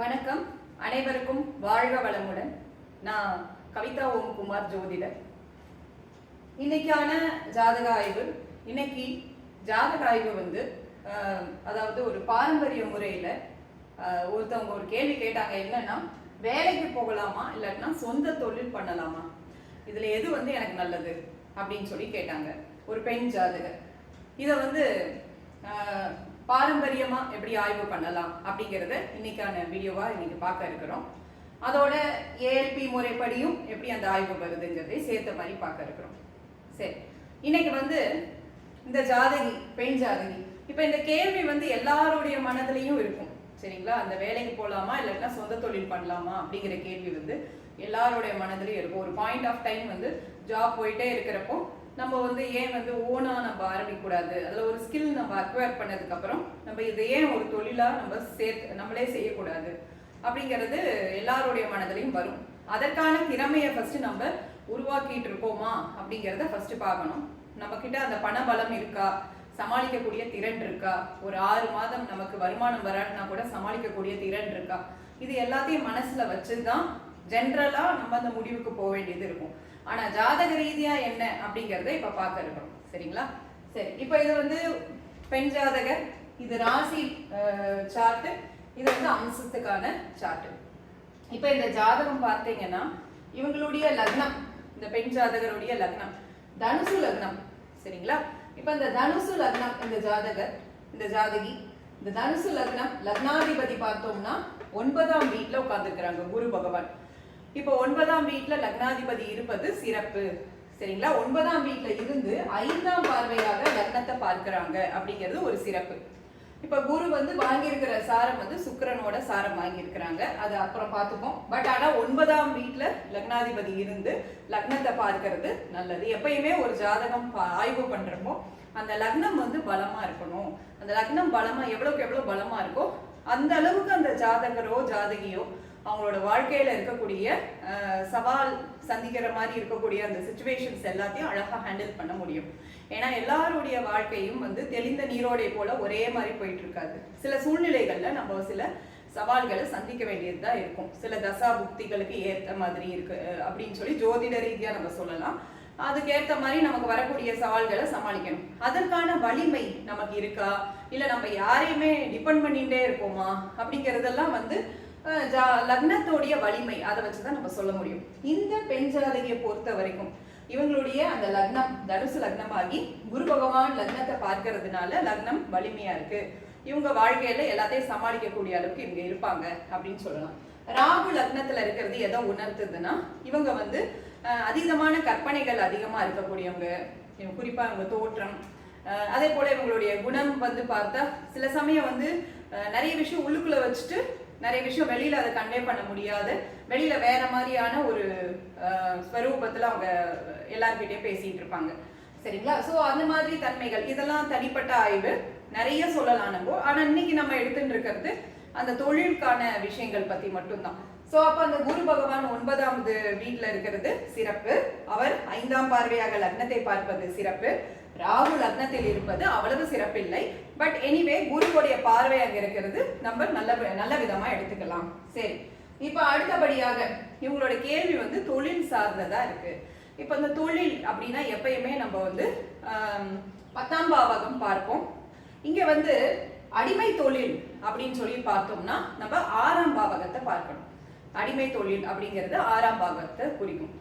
வணக்கம். அனைவருக்கும் வாழ்க வளமுடன். நான் கவிதா ஓம்குமார் ஜோதிடர். இன்னைக்கான ஜாதக ஆய்வு இன்னைக்கு ஜாதக ஆய்வு வந்து அதாவது ஒரு பாரம்பரிய முறையில் ஒருத்தவங்க ஒரு கேள்வி கேட்டாங்க என்னன்னா வேலைக்கு போகலாமா இல்லாட்டினா சொந்த தொழில் பண்ணலாமா? இதில் எது வந்து எனக்கு நல்லது? அப்படின்னு சொல்லி கேட்டாங்க. ஒரு பெண் ஜாதகர். இதை வந்து பாரம்பரியமா எப்படி ஆய்வு பண்ணலாம் அப்படிங்கறத இன்னைக்கான வீடியோவா இன்னைக்கு பார்க்க இருக்கிறோம். அதோட ஏஎல்பி முறைப்படியும் எப்படி அந்த ஆய்வு வருதுங்கிறதை சேர்த்த மாதிரி பார்க்க இருக்கிறோம். சரி இன்னைக்கு வந்து இந்த ஜாதகி பெண் ஜாதகி இப்போ இந்த கேள்வி வந்து எல்லாருடைய மனதிலையும் இருக்கும். சரிங்களா? அந்த வேலைக்கு போகலாமா இல்லைன்னா சொந்த தொழில் பண்ணலாமா அப்படிங்கிற கேள்வி வந்து எல்லாருடைய மனதிலையும் இருக்கும். ஒரு பாயிண்ட் ஆஃப் டைம் வந்து ஜாப் போயிட்டே இருக்கிறப்போ நம்ம வந்து ஏன் வந்து ஓனாக நம்ம ஆரம்பிக்கக்கூடாது? அதில் ஒரு ஸ்கில் நம்ம அக்வயர் பண்ணதுக்கப்புறம் நம்ம இதை ஏன் ஒரு தொழிலாக நம்ம சேர்த்து நம்மளே செய்யக்கூடாது? அப்படிங்கிறது எல்லாருடைய மனதிலையும் வரும். அதற்கான திறமையை ஃபஸ்ட்டு நம்ம உருவாக்கிட்டு இருக்கோமா? அப்படிங்கிறத ஃபஸ்ட்டு பார்க்கணும். நம்மக்கிட்ட அந்த பண பலம் இருக்கா? சமாளிக்கக்கூடிய திறன் இருக்கா? ஒரு ஆறு மாதம் நமக்கு வருமானம் வராட்டினா கூட சமாளிக்கக்கூடிய திறன் இருக்கா? இது எல்லாத்தையும் மனசில் வச்சு தான் ஜென்ரலாக நம்ம அந்த முடிவுக்கு போக வேண்டியது இருக்கும். ஆனா ஜாதக ரீதியா என்ன அப்படிங்கறத இப்ப பார்க்க இருக்கோம் சரிங்களா? சரி இப்ப இது வந்து பெண் ஜாதகர் இது ராசி சார்ட் இது வந்து அம்சத்துக்கான சார்ட் இப்ப இந்த ஜாதகம் பார்த்தீங்கன்னா இவங்களுடைய லக்னம் இந்த பெண் ஜாதகருடைய லக்னம் தனுசு லக்னம். சரிங்களா? இப்ப இந்த தனுசு லக்னம் இந்த ஜாதகர் இந்த ஜாதகி இந்த தனுசு லக்னம் லக்னாதிபதி பார்த்தோம்னா ஒன்பதாம் வீட்டில் உட்காந்துருக்கிறாங்க குரு பகவான். இப்போ ஒன்பதாம் வீட்டில் லக்னாதிபதி இருப்பது சிறப்பு. சரிங்களா? ஒன்பதாம் வீட்டில் இருந்து ஐந்தாம் பார்வையாக லக்னத்தை பார்க்குறாங்க அப்படிங்கிறது ஒரு சிறப்பு. இப்போ குரு வந்து வாங்கியிருக்கிற சாரம் வந்து சுக்கரனோட சாரம் வாங்கியிருக்கிறாங்க. அது அப்புறம் பார்த்துப்போம். பட் ஆனால் ஒன்பதாம் வீட்டில் லக்னாதிபதி இருந்து லக்னத்தை பார்க்கறது நல்லது. எப்பயுமே ஒரு ஜாதகம் பா- ஆய்வு பண்ணுறப்போ அந்த லக்னம் வந்து பலமாக இருக்கணும். அந்த லக்னம் பலமாக எவ்வளோக்கு எவ்வளோ பலமாக இருக்கோ அந்த அளவுக்கு அந்த ஜாதகரோ ஜாதகியோ அவங்களோட வாழ்க்கையில இருக்கக்கூடிய சவால் சந்திக்கிற மாதிரி இருக்கக்கூடிய அந்த சுச்சுவேஷன்ஸ் எல்லாத்தையும் அழகா ஹேண்டில் பண்ண முடியும். ஏன்னா எல்லாருடைய வாழ்க்கையும் வந்து தெளிந்த நீரோடை போல ஒரே மாதிரி போயிட்டு இருக்காது சில சூழ்நிலைகள்ல நம்ம சில சவால்களை சந்திக்க வேண்டியது தான் இருக்கும். சில தசா புக்திகளுக்கு ஏற்ற மாதிரி இருக்கு அப்படின்னு சொல்லி ஜோதிட ரீதியா நம்ம சொல்லலாம். அதுக்கேற்ற மாதிரி நமக்கு வரக்கூடிய சவால்களை சமாளிக்கணும். அதற்கான வலிமை நமக்கு இருக்கா? இல்ல நம்ம யாரையுமே டிபெண்ட் பண்ணிட்டே இருக்கோமா அப்படிங்கறதெல்லாம் வந்து லக்னத்தோடைய வலிமை அதை வச்சுதான் நம்ம சொல்ல முடியும். இந்த பெண் ஜாதகியை பொறுத்த வரைக்கும் இவங்களுடைய அந்த லக்னம் தனுசு லக்னமாகி குரு பகவான் லக்னத்தை பார்க்கறதுனால லக்னம் வலிமையா இருக்கு. இவங்க வாழ்க்கையில எல்லாத்தையும் சமாளிக்கக்கூடிய அளவுக்கு இவங்க இருப்பாங்க அப்படின்னு சொல்லலாம். ராகு லக்னத்துல இருக்கிறது எதை உணர்த்துதுன்னா இவங்க வந்து அதிகமான கற்பனைகள் அதிகமா இருக்கக்கூடியவங்க. இவங்க குறிப்பா இவங்க தோற்றம் அதே போல இவங்களுடைய குணம் வந்து பார்த்தா சில சமயம் வந்து நிறைய விஷயம் உள்ளுக்குள்ள வச்சுட்டு நிறைய விஷயம் வெளியில அதை கன்வே பண்ண முடியாது. வெளியில வேற மாதிரியான ஒரு ஸ்வரூபத்தில் ஸ்வரூபத்துல அவங்க எல்லார்கிட்டயும் பேசிட்டு இருப்பாங்க. சரிங்களா? சோ அந்த மாதிரி தன்மைகள் இதெல்லாம் தனிப்பட்ட ஆய்வு. நிறைய சொல்லலாம் நம்ம. ஆனா இன்னைக்கு நம்ம எடுத்துட்டு இருக்கிறது அந்த தொழிலுக்கான விஷயங்கள் பத்தி மட்டும்தான். சோ அப்ப அந்த குரு பகவான் ஒன்பதாவது வீட்டில் இருக்கிறது சிறப்பு. அவர் ஐந்தாம் பார்வையாக லக்னத்தை பார்ப்பது சிறப்பு. ராகு லக்னத்தில் இருப்பது அவ்வளவு சிறப்பில்லை. பட் எனிவே குருவுடைய பார்வை அங்க இருக்கிறது. நம்ம நல்ல நல்ல விதமா எடுத்துக்கலாம். சரி. இப்ப அடுத்தபடியாக இவங்களோட கேள்வி வந்து தொழில் சார்ந்ததா இருக்கு. இப்ப இந்த தொழில் அப்படின்னா எப்பயுமே நம்ம வந்து பத்தாம் பாவகம் பார்ப்போம். இங்க வந்து அடிமை தொழில் அப்படின்னு சொல்லி பார்த்தோம்னா நம்ம ஆறாம் பாவகத்தை பார்க்கணும். அடிமை தொழில் அப்படிங்கிறது ஆறாம் பாவகத்தை குறிக்கும்.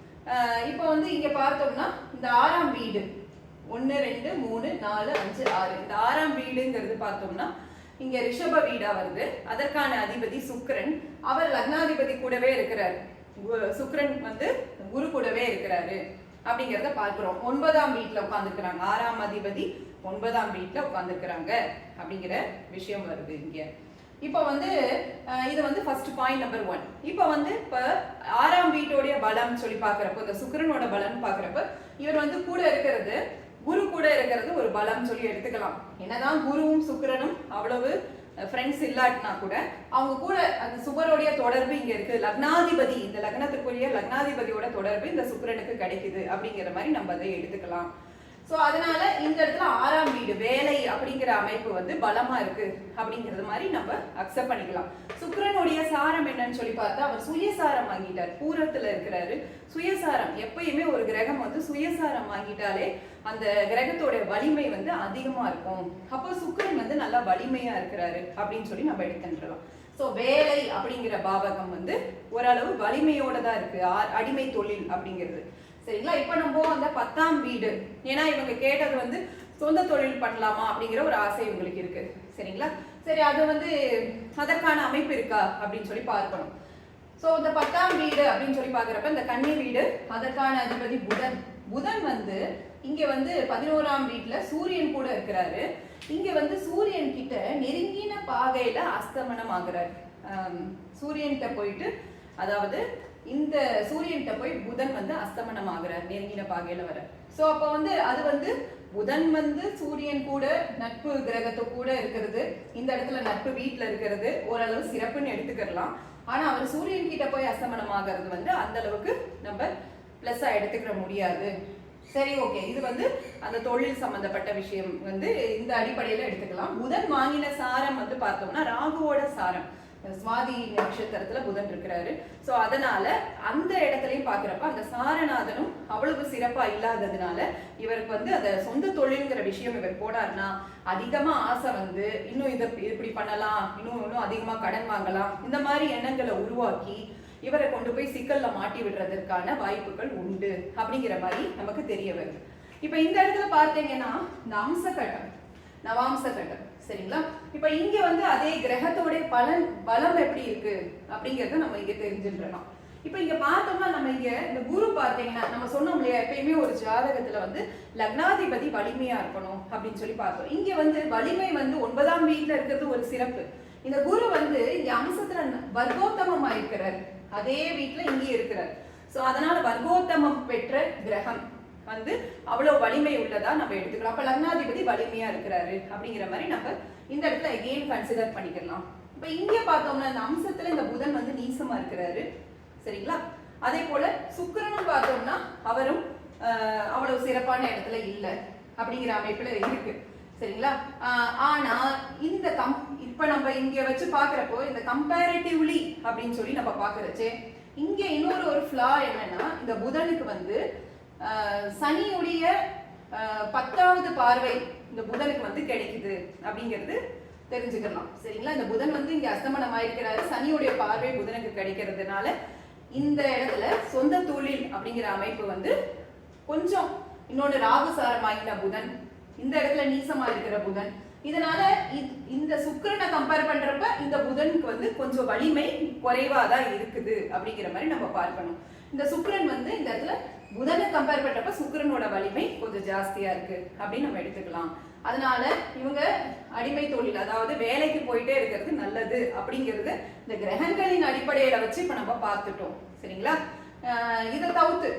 இப்போ வந்து இங்க பார்த்தோம்னா இந்த ஆறாம் வீடு ஒன்று ரெண்டு மூணு நாலு அஞ்சு ஆறு. இந்த ஆறாம் வீடுங்கிறது பார்த்தோம்னா இங்கே ரிஷப வீடா வருது. அதற்கான அதிபதி சுக்ரன் அவர் லக்னாதிபதி கூடவே இருக்கிறாரு. கு- வந்து குரு கூடவே இருக்கிறாரு. அப்படிங்கிறத பார்க்குறோம். ஒன்பதாம் வீட்டில் உட்காந்துருக்குறாங்க ஆறாம் அதிபதி ஒன்பதாம் வீட்டில் உட்காந்துருக்கிறாங்க அப்படிங்கிற விஷயம் வருது இங்கே. இப்போ வந்து இது வந்து ஃபர்ஸ்ட் பாயிண்ட் நம்பர் ஒன் இப்போ வந்து இப்போ ஆறாம் வீட்டோடைய பலம் சொல்லி பார்க்குறப்போ இந்த சுக்கிரனோட பலம்னு பார்க்குறப்ப இவர் வந்து கூட இருக்கிறது குரு கூட இருக்கிறது ஒரு பலம் சொல்லி எடுத்துக்கலாம். என்னதான் குருவும் சுக்கரனும் அவ்வளவு ஃப்ரெண்ட்ஸ் இல்லாட்டினா கூட அவங்க கூட அந்த சுபருடைய தொடர்பு இங்க இருக்கு. லக்னாதிபதி இந்த லக்னத்துக்குரிய லக்னாதிபதியோட தொடர்பு இந்த சுக்கரனுக்கு கிடைக்குது அப்படிங்கிற மாதிரி நம்ம அதை எடுத்துக்கலாம். ஸோ அதனால இந்த இடத்துல ஆறாம் வீடு வேலை அப்படிங்கிற அமைப்பு வந்து பலமா இருக்கு அப்படிங்கிறது மாதிரி நம்ம அக்செப்ட் பண்ணிக்கலாம். சுக்கரனுடைய சாரம் என்னன்னு சொல்லி பார்த்தா அவர் சுயசாரம் வாங்கிட்டார். பூரத்துல இருக்கிறாரு. சுயசாரம் எப்பயுமே ஒரு கிரகம் வந்து சுயசாரம் வாங்கிட்டாலே அந்த கிரகத்தோட வலிமை வந்து அதிகமா இருக்கும். அப்போ சுக்கிரன் வந்து நல்லா வலிமையா இருக்கிறாரு அப்படின்னு சொல்லி நம்ம எடுத்துக்கலாம் ஸோ வேலை அப்படிங்கிற பாவகம் வந்து ஓரளவு வலிமையோட தான் இருக்கு. ஆ- அடிமை தொழில் அப்படிங்கிறது. சரிங்களா? இப்போ நம்ம அந்த பத்தாம் வீடு. ஏன்னா இவங்க கேட்டது வந்து சொந்த தொழில் பண்ணலாமா அப்படிங்கிற ஒரு ஆசை இவங்களுக்கு இருக்கு. சரிங்களா? சரி அது வந்து அதற்கான அமைப்பு இருக்கா அப்படின்னு சொல்லி பார்க்கணும். ஸோ இந்த பத்தாம் வீடு அப்படின்னு சொல்லி பார்க்குறப்ப இந்த கன்னி வீடு அதற்கான அதிபதி புதன். புதன் வந்து இங்கே வந்து பதினோராம் வீட்டில் சூரியன் கூட இருக்கிறாரு. இங்கே வந்து சூரியன் கிட்ட நெருங்கின பாகையில் அஸ்தமனம் ஆகுறாரு. சூரியன்கிட்ட போயிட்டு அதாவது இந்த சூரியன்கிட்ட போய் புதன் வந்து அஸ்தமனம் ஆகுறார் நெருங்கின பாகையில வர சோ அப்ப வந்து அது வந்து புதன் வந்து சூரியன் கூட நட்பு கிரகத்தை கூட இருக்கிறது. இந்த இடத்துல நட்பு வீட்டுல இருக்கிறது. ஓரளவு சிறப்புன்னு எடுத்துக்கலாம் ஆனா அவர் சூரியன் கிட்ட போய் அஸ்தமனம் ஆகிறது வந்து அந்த அளவுக்கு நம்ம பிளஸ்ஸா எடுத்துக்கிற முடியாது. சரி ஓகே இது வந்து அந்த தொழில் சம்பந்தப்பட்ட விஷயம் வந்து இந்த அடிப்படையில எடுத்துக்கலாம். புதன் வாங்கின சாரம் வந்து பார்த்தோம்னா ராகுவோட சாரம். சுவாதி நட்சத்திரத்துல புதன் இருக்கிறாரு. ஸோ அதனால அந்த இடத்துலையும் பாக்குறப்ப அந்த சாரநாதனும் அவ்வளவு சிறப்பா இல்லாததுனால இவருக்கு வந்து அந்த சொந்த தொழில்ங்கிற விஷயம் இவர் போனார்னா அதிகமா ஆசை வந்து இன்னும் இதை இப்படி பண்ணலாம் இன்னும் இன்னும் அதிகமா கடன் வாங்கலாம் இந்த மாதிரி எண்ணங்களை உருவாக்கி இவரை கொண்டு போய் சிக்கல்ல மாட்டி விடுறதற்கான வாய்ப்புகள் உண்டு அப்படிங்கிற மாதிரி நமக்கு தெரிய வருது. இப்ப இந்த இடத்துல பார்த்தீங்கன்னா இந்த அம்ச கட்டம் நவாம்ச கட்டம். சரிங்களா? இப்போ இங்க வந்து அதே கிரகத்தோடைய பலன் பலம் எப்படி இருக்கு? அப்படிங்கறத நம்ம இங்க தெரிஞ்சுக்கலாம் இப்போ இங்க பார்த்தோம்னா நம்ம இங்க இந்த குரு பார்த்தீங்கன்னா நம்ம சொன்னோம் இல்லையா எப்பயுமே ஒரு ஜாதகத்துல வந்து லக்னாதிபதி வலிமையா இருக்கணும் அப்படின்னு சொல்லி பார்த்தோம். இங்க வந்து வலிமை வந்து ஒன்பதாம் வீட்டுல இருக்கிறது ஒரு சிறப்பு. இந்த குரு வந்து இங்க அம்சத்துல வர்க்கோத்தமம் இருக்கிறார் அதே வீட்டுல இங்கே இருக்கிறார். சோ அதனால வர்க்கோத்தமம் பெற்ற கிரகம். வந்து அவ்வளோ வலிமை உள்ளதா நம்ம எடுத்துக்கலாம். அப்போ லக்னாதிபதி வலிமையா இருக்கிறாரு அப்படிங்கிற மாதிரி நம்ம இந்த இடத்துல எகெயின் கன்சிடர் பண்ணிக்கலாம். இப்போ இங்கே பார்த்தோம்னா இந்த அம்சத்துல இந்த புதன் வந்து நீசமா இருக்கிறாரு. சரிங்களா? அதே போல சுக்கரனும் பார்த்தோம்னா அவரும் அவ்வளோ அவ்வளவு சிறப்பான இடத்துல இல்லை அப்படிங்கிற அமைப்புல இருக்கு. சரிங்களா? ஆனா இந்த கம் இப்ப நம்ம இங்க வச்சு பாக்குறப்போ இந்த கம்பேரிட்டிவ்லி அப்படின்னு சொல்லி நம்ம பாக்குறச்சு இங்க இன்னொரு ஒரு ஃபிளா என்னன்னா இந்த புதனுக்கு வந்து சனியுடைய பத்தாவது பார்வை இந்த புதனுக்கு வந்து கிடைக்குது அப்படிங்கிறது தெரிஞ்சுக்கலாம் சரிங்களா? இந்த புதன் வந்து இங்க அஸ்தமனம் ஆயிருக்கிறாரு. சனியுடைய பார்வை புதனுக்கு கிடைக்கிறதுனால இந்த இடத்துல சொந்த தொழில் அப்படிங்கிற அமைப்பு வந்து கொஞ்சம் இன்னொன்று ராகுசாரம் ஆகின புதன் இந்த இடத்துல நீசமா இருக்கிற புதன். இதனால இந்த சுக்கரனை கம்பேர் பண்றப்ப இந்த புதனுக்கு வந்து கொஞ்சம் வலிமை குறைவா தான் இருக்குது அப்படிங்கிற மாதிரி நம்ம பார்க்கணும். இந்த சுக்கரன் வந்து இந்த இடத்துல புதனை கம்பேர் பண்ணுறப்ப சுக்கரனோட வலிமை கொஞ்சம் ஜாஸ்தியா இருக்கு அப்படின்னு நம்ம எடுத்துக்கலாம். அதனால இவங்க அடிமை தொழில் அதாவது வேலைக்கு போயிட்டே இருக்கிறது நல்லது அப்படிங்கிறது இந்த கிரகங்களின் அடிப்படையில வச்சு இப்ப நம்ம பார்த்துட்டோம். சரிங்களா? இதை தவிர்த்து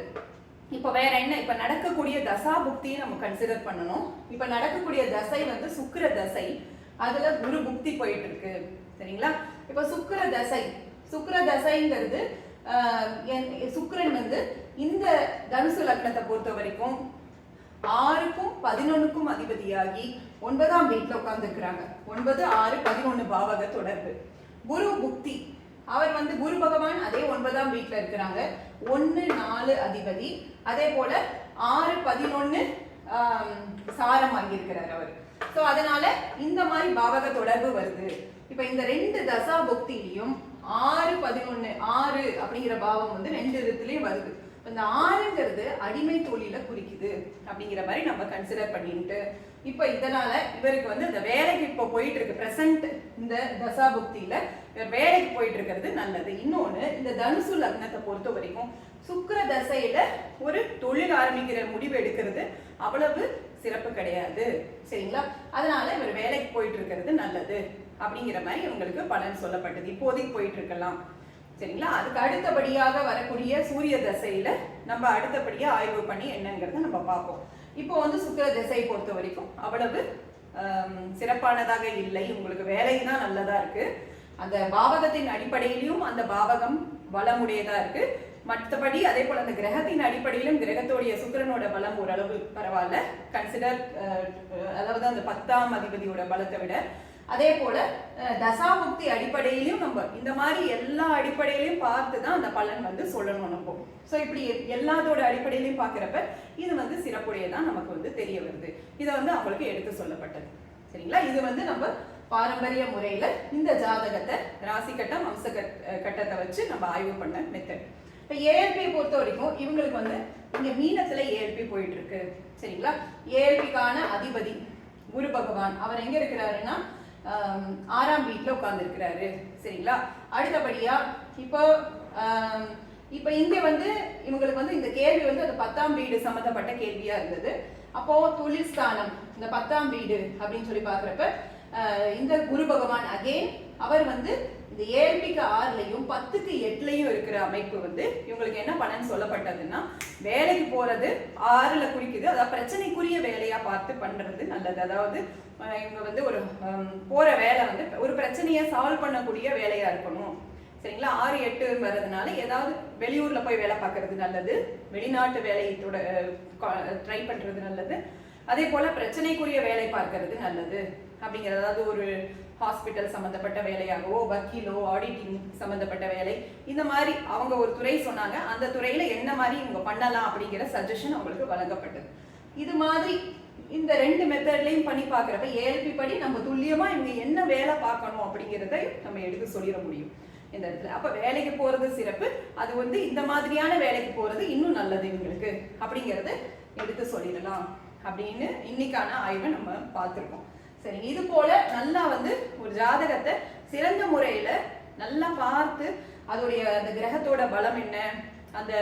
இப்ப வேற என்ன? இப்ப நடக்கக்கூடிய தசா புக்தியை நம்ம கன்சிடர் பண்ணணும். இப்ப நடக்கக்கூடிய தசை வந்து சுக்கர தசை. அதுல குரு புக்தி போயிட்டு இருக்கு. சரிங்களா? இப்ப சுக்கர தசை. சுக்கிர தசைங்கிறது சுக்கரன் வந்து இந்த தனுசு லக்னத்தை பொறுத்த வரைக்கும் ஆறுக்கும் பதினொன்னுக்கும் அதிபதியாகி ஒன்பதாம் வீட்டில் உட்கார்ந்துருக்கிறாங்க. ஒன்பது ஆறு பதினொன்று பாவக தொடர்பு. குரு புக்தி. அவர் வந்து குரு பகவான் அதே ஒன்பதாம் வீட்டில் இருக்கிறாங்க. ஒன்னு நாலு அதிபதி. அதே போல ஆறு பதினொன்னு சாரம் வாங்கியிருக்கிறார் அவர். ஸோ அதனால இந்த மாதிரி பாவக தொடர்பு வருது. இப்போ இந்த ரெண்டு தசா புக்தியிலையும் ஆறு பதினொன்று ஆறு அப்படிங்கிற பாவம் வந்து ரெண்டு விதத்துலயும் வருது. இந்த ஆறுங்கிறது அடிமை தொழில குறிக்குது அப்படிங்கிற மாதிரி நம்ம கன்சிடர் பண்ணிட்டு இப்போ இதனால இவருக்கு வந்து இந்த வேலைக்கு இப்போ போயிட்டு இருக்கு பிரசன்ட் இந்த தசா புக்தியில இவர் வேலைக்கு போயிட்டு இருக்கிறது நல்லது. இன்னொன்று இந்த தனுசு லக்னத்தை பொறுத்த வரைக்கும் சுக்கர தசையில ஒரு தொழில் ஆரம்பிக்கிற முடிவு எடுக்கிறது அவ்வளவு சிறப்பு கிடையாது. சரிங்களா? அதனால இவர் வேலைக்கு போயிட்டு இருக்கிறது நல்லது. அப்படிங்கிற மாதிரி இவங்களுக்கு பலன் சொல்லப்பட்டது. இப்போதைக்கு போயிட்டு இருக்கலாம் சரிங்களா? அதுக்கு அடுத்தபடியாக வரக்கூடிய சூரிய தசையில நம்ம அடுத்தபடியாக ஆய்வு பண்ணி என்னங்கிறத நம்ம பார்ப்போம். இப்போ வந்து சுக்கர திசையை பொறுத்த வரைக்கும் அவ்வளவு சிறப்பானதாக இல்லை. உங்களுக்கு வேலை தான் நல்லதா இருக்கு. அந்த பாவகத்தின் அடிப்படையிலும் அந்த பாவகம் வளமுடையதா இருக்கு. மற்றபடி அதே போல அந்த கிரகத்தின் அடிப்படையிலும் கிரகத்தோடைய சுக்கரனோட பலம் ஓரளவு பரவாயில்ல. கன்சிடர் அதாவது அந்த பத்தாம் அதிபதியோட பலத்தை விட அதே போல தசாமுக்தி அடிப்படையிலையும் நம்ம இந்த மாதிரி எல்லா அடிப்படையிலையும் பார்த்து தான் அந்த பலன் வந்து சொல்லணும் நம்ம. ஸோ இப்படி எல்லாத்தோட அடிப்படையிலையும் பார்க்குறப்ப இது வந்து சிறப்புடையதான் நமக்கு வந்து தெரிய வருது. இதை வந்து அவங்களுக்கு எடுத்து சொல்லப்பட்டது. சரிங்களா? இது வந்து நம்ம பாரம்பரிய முறையில இந்த ஜாதகத்தை ராசி கட்டம் வம்ச கட்டத்தை வச்சு நம்ம ஆய்வு பண்ண மெத்தட் இப்போ ஏஎல்பி பொறுத்த வரைக்கும் இவங்களுக்கு வந்து இங்க மீனத்துல ஏஎல்பி போயிட்டு இருக்கு. சரிங்களா? ஏஎல்பிக்கான அதிபதி குரு பகவான் அவர் எங்க இருக்கிறாருன்னா ஆறாம் வீட்டில் உட்காந்துருக்கிறாரு சரிங்களா? அடுத்தபடியா இப்போ இப்போ இங்கே வந்து இவங்களுக்கு வந்து இந்த கேள்வி வந்து அந்த பத்தாம் வீடு சம்மந்தப்பட்ட கேள்வியாக இருந்தது. அப்போ தொழில் ஸ்தானம் இந்த பத்தாம் வீடு அப்படின்னு சொல்லி பார்க்குறப்ப இந்த குரு பகவான் அகைன் அவர் வந்து இந்த ஏழ்பிக்கு ஆறுலையும் பத்துக்கு எட்டுலையும் இருக்கிற அமைப்பு வந்து இவங்களுக்கு என்ன பண்ணன்னு சொல்லப்பட்டதுன்னா வேலைக்கு போறது ஆறுல குறிக்குது அதாவது பிரச்சனைக்குரிய வேலையா பார்த்து பண்றது நல்லது. அதாவது இவங்க வந்து ஒரு போற வேலை வந்து ஒரு பிரச்சனையை சால்வ் பண்ணக்கூடிய வேலையா இருக்கணும். சரிங்களா? ஆறு எட்டு வர்றதுனால ஏதாவது வெளியூர்ல போய் வேலை பார்க்கறது நல்லது. வெளிநாட்டு வேலையத்தோட ட்ரை பண்றது நல்லது. அதே போல பிரச்சனைக்குரிய வேலை பார்க்கறது நல்லது. அப்படிங்கிறது அதாவது ஒரு ஹாஸ்பிட்டல் சம்மந்தப்பட்ட வேலையாகவோ வக்கீலோ ஆடிட்டிங் சம்மந்தப்பட்ட வேலை இந்த மாதிரி அவங்க ஒரு துறை சொன்னாங்க. அந்த துறையில் என்ன மாதிரி இவங்க பண்ணலாம் அப்படிங்கிற சஜஷன் அவங்களுக்கு வழங்கப்பட்டது. இது மாதிரி இந்த ரெண்டு மெத்தட்லையும் பண்ணி பார்க்குறப்ப ஏஎல்பி படி நம்ம துல்லியமாக இவங்க என்ன வேலை பார்க்கணும் அப்படிங்கிறத நம்ம எடுத்து சொல்லிட முடியும் இந்த இடத்துல. அப்போ வேலைக்கு போகிறது சிறப்பு. அது வந்து இந்த மாதிரியான வேலைக்கு போகிறது இன்னும் நல்லது இவங்களுக்கு அப்படிங்கிறத எடுத்து சொல்லிடலாம். அப்படின்னு இன்னைக்கான ஆய்வை நம்ம பார்த்துருக்கோம். சரி இது போல நல்லா வந்து ஒரு ஜாதகத்தை சிறந்த முறையில நல்லா பார்த்து அதோடைய அந்த கிரகத்தோட பலம் என்ன அந்த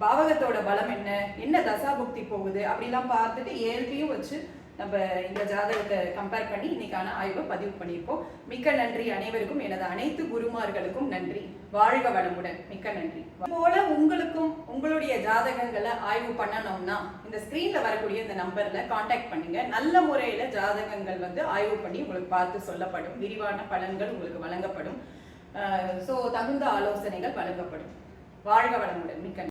பாவகத்தோட பலம் என்ன என்ன தசாபுக்தி போகுது அப்படிலாம் பார்த்துட்டு ஏழ்பியும் வச்சு நம்ம இந்த ஜாதகத்தை கம்பேர் பண்ணி இன்னைக்கான ஆய்வை பதிவு பண்ணியிருக்கோம். மிக்க நன்றி அனைவருக்கும். எனது அனைத்து குருமார்களுக்கும் நன்றி. வாழ்க வளமுடன். மிக்க நன்றி. போல உங்களுக்கும் உங்களுடைய ஜாதகங்களை ஆய்வு பண்ணணும்னா இந்த ஸ்கிரீன்ல வரக்கூடிய இந்த நம்பர்ல காண்டாக்ட் பண்ணுங்க. நல்ல முறையில ஜாதகங்கள் வந்து ஆய்வு பண்ணி உங்களுக்கு பார்த்து சொல்லப்படும். விரிவான பலன்கள் உங்களுக்கு வழங்கப்படும். ஸோ தகுந்த ஆலோசனைகள் வழங்கப்படும். வாழ்க வளமுடன். மிக்க